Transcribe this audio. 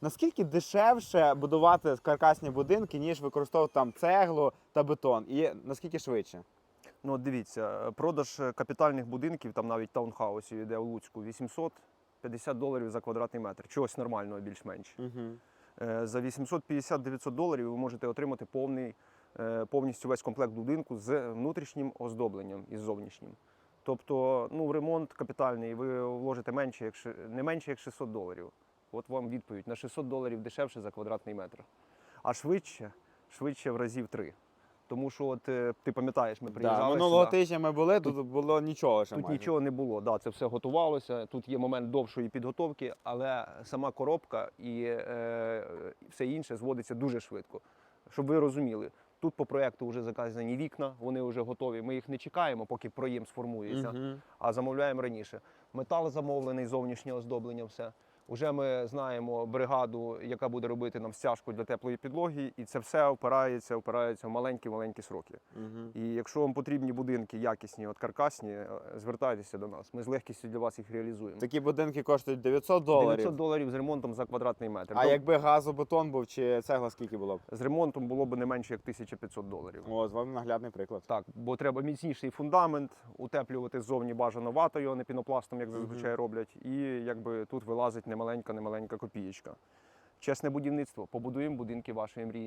Наскільки дешевше будувати каркасні будинки, ніж використовувати там цеглу та бетон? І наскільки швидше? Ну, от дивіться, продаж е, капітальних будинків, там навіть таунхаусів йде у Луцьку 850 доларів за квадратний метр. Чогось нормального більш-менш. Угу. Е, За 850-900 доларів ви можете отримати повний, е, повністю весь комплект будинку з внутрішнім оздобленням і зовнішнім. Тобто, ну, ремонт капітальний, ви вложите менше, як, не менше, як 600 доларів. От вам відповідь: на 600 доларів дешевше за квадратний метр. А швидше, швидше в разів три. Тому що, от, е, ти пам'ятаєш, ми Да, приїжджали. минулого сюди. тижня ми були, тут було нічого ще Тут майже. нічого не було. Да, це все готувалося. Тут є момент довшої підготовки, але сама коробка і е, все інше зводиться дуже швидко. Щоб ви розуміли, тут по проєкту вже заказані вікна, вони вже готові. Ми їх не чекаємо, поки проєм сформується, Мгм. а замовляємо раніше. Метал замовлений, зовнішнє оздоблення, все. Уже ми знаємо бригаду, яка буде робити нам стяжку для теплої підлоги, і це все опирається, опирається в маленькі-маленькі сроки. Мгм. І якщо вам потрібні будинки якісні, от каркасні, е, звертайтеся до нас. Ми з легкістю для вас їх реалізуємо. Такі будинки коштують 900 доларів. 900 доларів з ремонтом за квадратний метр. А Дом- якби газобетон був чи цегла, скільки було б? З ремонтом було б не менше як 1500 доларів. О, з вами наглядний приклад. Так, бо треба міцніший фундамент, утеплювати ззовні бажано ватою, а не пінопластом, як зазвичай роблять. І якби тут вилазить немаленька, немаленька копієчка. Чесне будівництво. Побудуємо будинки вашої мрії.